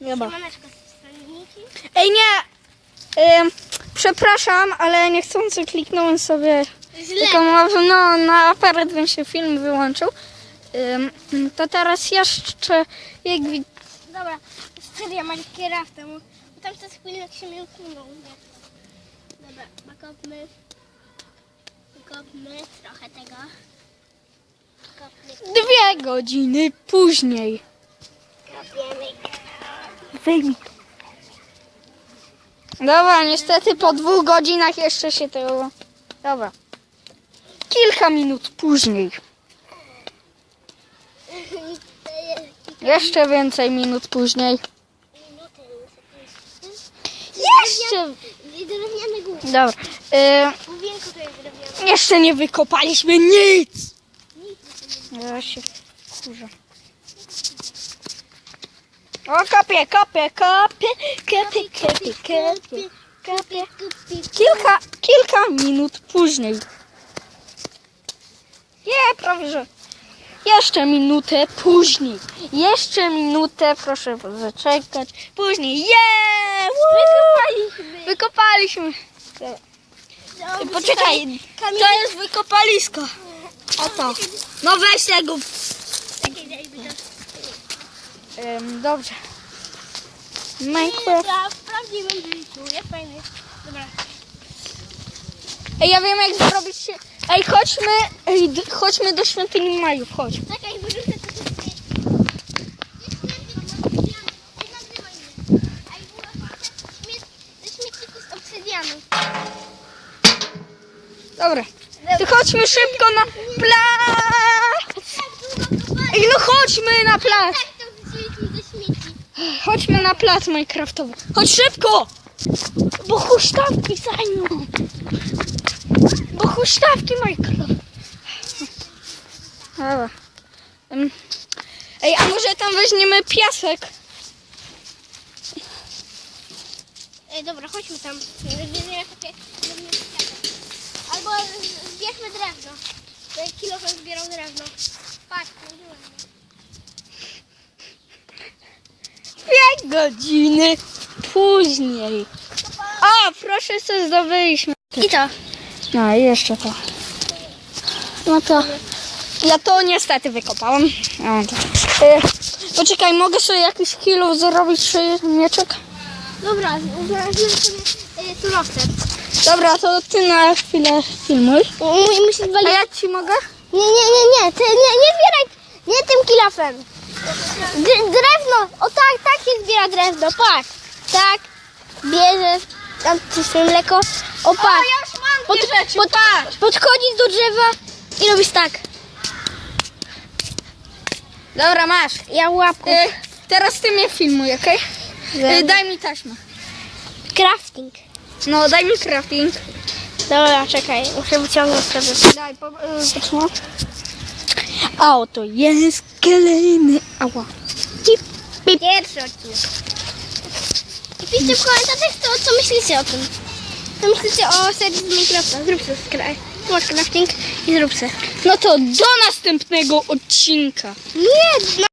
Siemaneczko stroniki. Ej, nie! Ym, przepraszam, ale niechcący kliknąłem sobie Źle. tylko może, no, na aparat bym się film wyłączył. Ym, to teraz jeszcze, jak wi- Dobra, seria Minecrafta, bo bo tam to spójnie jak się mnie usunął, nie? Dobra, wykopmy. Wykopmy trochę tego. Kopmy, dwie godziny później. Wyjmij. Dobra, niestety po dwóch godzinach jeszcze się tego... Dobra. Kilka minut później. To Jeszcze więcej minut później. Jeszcze... Drewniany. Dobra. Y, to jeszcze nie wykopaliśmy nic. Ja się kurzę. O, kopię, kopię, kopię, kopię, kopię, kopię, kopię. Kilka, kilka minut później. Nie, prawie że. Jeszcze minutę później. Jeszcze minutę, proszę zaczekać. Później. Je! Wykopaliśmy. Wykopaliśmy. Poczekaj, to jest wykopalisko. Oto. No weź tego. Ym, dobrze. Minecraft. W prawdziwym życiu. Jest fajny. Dobra. Ej, ja wiem jak zrobić się. Ej, chodźmy, ej, d- chodźmy do świątyni Majów, chodź. Czekaj, wyrzucę to obsydianu. Dobra. To chodźmy szybko na plac. Ej, no chodźmy na plac. Tak, to wrzuciliśmy do śmieci. Chodźmy na plac Minecraftowy. Chodź szybko! Bo huśtawki zajmą. Bo huśtawki Minecraft. Ej, a może tam weźmiemy piasek? Ej, dobra, chodźmy tam. Albo zbierzmy drewno. To jest kilo zbierał drewno. Patrz, mówiłem. Dwie godziny później. O, proszę, co zdobyliśmy. I to. No i jeszcze to. No to. Ja to niestety wykopałam. Mam to. E, poczekaj, mogę sobie jakiś kilo zrobić e, mieczek? Dobra, znalazłem sobie y, surowce. Dobra, to ty na chwilę filmuj. Mu- Musisz A ja ci mogę? Nie, nie, nie, nie, ty nie, nie zbieraj, nie tym kilafem. Drewno, o tak, tak się zbiera drewno, patrz. Tak, bierzesz, tam ci swoje mleko, o patrz. ja już mam Pod, pod, podchodzisz do drzewa i robisz tak. Dobra, masz. Ja łapką. E, teraz ty mnie filmuj, okej? E, daj mi taśmę. Crafting. No, daj mi crafting. Dobra, czekaj, muszę wyciągnąć sobie. Daj, po, taśmę. A oto jest kolejny. Ała. Pierwszy odcinek. I piszcie w komentarzach, co, co myślicie o tym. Co myślicie o serii z Minecrafta. Zrób skra- masz crafting i zrób sobie. No to do następnego odcinka. Nie,